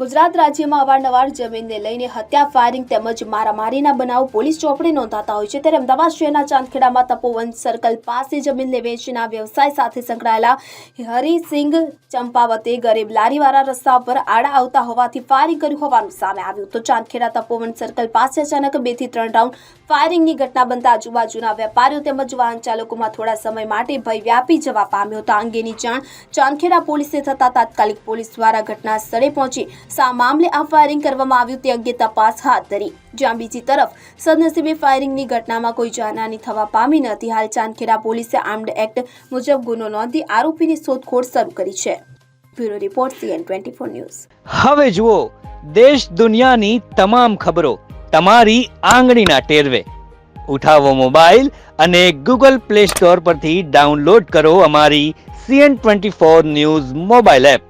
ગુજરાત રાજ્યમાં અવારનવાર જમીનને લઈને હત્યા ફાયરિંગ તેમજ મારામારીના બનાવો પોલીસ ચોપડે નોંધાતા હોય છે. ત્યારે અમદાવાદ શહેરના ચાંદખેડામાં તપોવન સર્કલ પાસે જમીનને વેચના વ્યવસાય સાથે સંકળાયેલા હરિસિંગ ચંપાવતે ગરીબ લારીવાળા રસ્તા પર આડા આવતા હોવાથી ફાયરિંગ કર્યું હોવાનું સામે આવ્યું. તો ચાંદખેડા તપોવન સર્કલ પાસે અચાનક બેથી ત્રણ રાઉન્ડ ફાયરિંગની ઘટના બનતા આજુબાજુના વેપારીઓ તેમજ વાહન ચાલકોમાં થોડા સમય માટે ભય વ્યાપી જવા પામ્યો હતો. આ અંગેની જાણ ચાંદખેડા પોલીસને થતા તાત્કાલિક પોલીસ દ્વારા ઘટના સ્થળે પહોંચી શા મામલે આ ફાયરિંગ કરવામાં આવ્યું તે અંગે તપાસ હાથ ધરી. જ્યાં બીજી તરફ સદનસીબે ફાયરિંગની ઘટનામાં કોઈ જાનહાની થવા પામી નથી. હાલ ચાંદખેડા પોલીસે આર્મ્ડ એક્ટ મુજબ ગુનો નોંધી આરોપીની શોધખોળ શરૂ કરી છે. Bureau report, CN twenty four news. હવે જુઓ, દેશ દુનિયાની તમામ ખબરો તમારી આંગળીના ટેરવે. ઉઠાવો મોબાઈલ અને ગૂગલ પ્લે સ્ટોર પરથી ડાઉનલોડ કરો અમારી CN twenty four news mobile app.